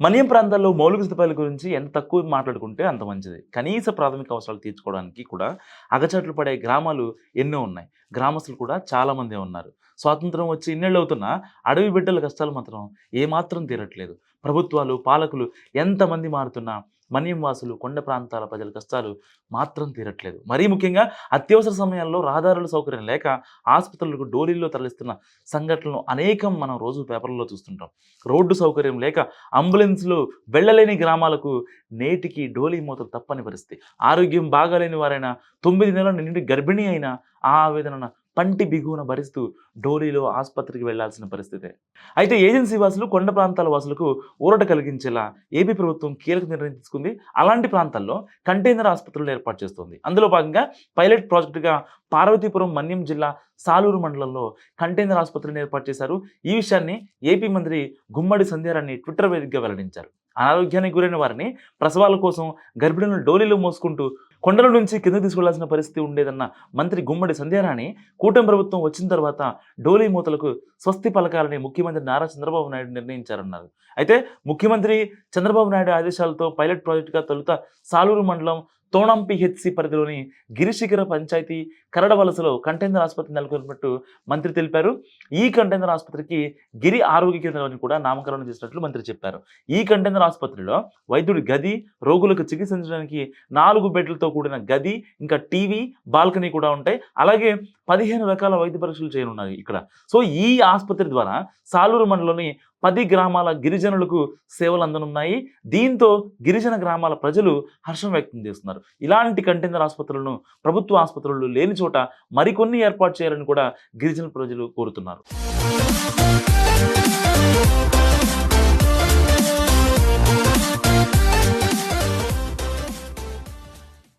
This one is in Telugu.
మన్యం ప్రాంతాల్లో మౌలిక సదుపాయాల గురించి ఎంత తక్కువ మాట్లాడుకుంటే అంత మంచిది. కనీస ప్రాథమిక అవసరాలు తీర్చుకోవడానికి కూడా అగచాట్లు పడే గ్రామాలు ఎన్నో ఉన్నాయి. గ్రామస్తులు కూడా చాలామందే ఉన్నారు. స్వాతంత్రం వచ్చి ఇన్నేళ్ళు అవుతున్నా అడవి బిడ్డల కష్టాలు మాత్రం ఏమాత్రం తీరట్లేదు. ప్రభుత్వాలు పాలకులు ఎంతమంది మారుతున్నా మన్యం వాసులు కొండ ప్రాంతాల ప్రజల కష్టాలు మాత్రం తీరట్లేదు. మరీ ముఖ్యంగా అత్యవసర సమయాల్లో రహదారుల సౌకర్యం లేక ఆసుపత్రులకు డోలీల్లో తరలిస్తున్న సంఘటనలు అనేకం మనం రోజు పేపర్లలో చూస్తుంటాం. రోడ్డు సౌకర్యం లేక అంబులెన్స్లు వెళ్ళలేని గ్రామాలకు నేటికి డోలీ మూతలు తప్పని పరిస్థితి. ఆరోగ్యం బాగాలేని వారైనా తొమ్మిది నెలల నిండి గర్భిణీ అయినా ఆ ఆవేదన పంటి బిగువున భరిస్తూ డోలీలో ఆసుపత్రికి వెళ్ళాల్సిన పరిస్థితే. అయితే ఏజెన్సీ వాసులు కొండ ప్రాంతాల వాసులకు ఊరట కలిగించేలా ఏపీ ప్రభుత్వం కీలక నిర్ణయం తీసుకుంది. అలాంటి ప్రాంతాల్లో కంటైనర్ ఆసుపత్రులు ఏర్పాటు చేస్తుంది. అందులో భాగంగా పైలట్ ప్రాజెక్టుగా పార్వతీపురం మన్యం జిల్లా సాలూరు మండలంలో కంటైనర్ ఆసుపత్రిని ఏర్పాటు చేశారు. ఈ విషయాన్ని ఏపీ మంత్రి గుమ్మడి సంధ్యారాన్ని ట్విట్టర్ వేదికగా వెల్లడించారు. అనారోగ్యానికి గురైన వారిని ప్రసవాల కోసం గర్భిణులను డోలీలో మోసుకుంటూ కొండల నుంచి కింద తీసుకెళ్ళాల్సిన పరిస్థితి ఉండేదన్న మంత్రి గుమ్మడి సంధ్యారాణి కూటమి ప్రభుత్వం వచ్చిన తర్వాత డోలీ మూతలకు స్వస్తి పలకాలని ముఖ్యమంత్రి నారా చంద్రబాబు నాయుడు నిర్ణయించారన్నారు. అయితే ముఖ్యమంత్రి చంద్రబాబు నాయుడు ఆదేశాలతో పైలట్ ప్రాజెక్టుగా తొలుత సాలూరు మండలం తోణం పిహెచ్సి పరిధిలోని గిరిశిఖర పంచాయతీ కరడవలసలో కంటైనర్ ఆసుపత్రి నెలకొల్పినట్టు మంత్రి తెలిపారు. ఈ కంటైనర్ ఆసుపత్రికి గిరి ఆరోగ్య కేంద్రాన్ని కూడా నామకరణం చేసినట్లు మంత్రి చెప్పారు. ఈ కంటైనర్ ఆసుపత్రిలో వైద్యుడి గది రోగులకు చికిత్సించడానికి నాలుగు బెడ్లతో కూడిన గది ఇంకా టీవీ బాల్కనీ కూడా ఉంటాయి. అలాగే పదిహేను రకాల వైద్య పరీక్షలు చేయనున్నాయి ఇక్కడ. సో ఈ ఆసుపత్రి ద్వారా సాలూరు మండలంలోని పది గ్రామాల గిరిజనులకు సేవలు అందనున్నాయి. దీంతో గిరిజన గ్రామాల ప్రజలు హర్షం వ్యక్తం చేస్తున్నారు. ఇలాంటి కంటైనర్ ఆసుపత్రులను ప్రభుత్వ ఆసుపత్రులు లేని చోట మరికొన్ని ఏర్పాటు చేయాలని కూడా గిరిజన ప్రజలు కోరుతున్నారు.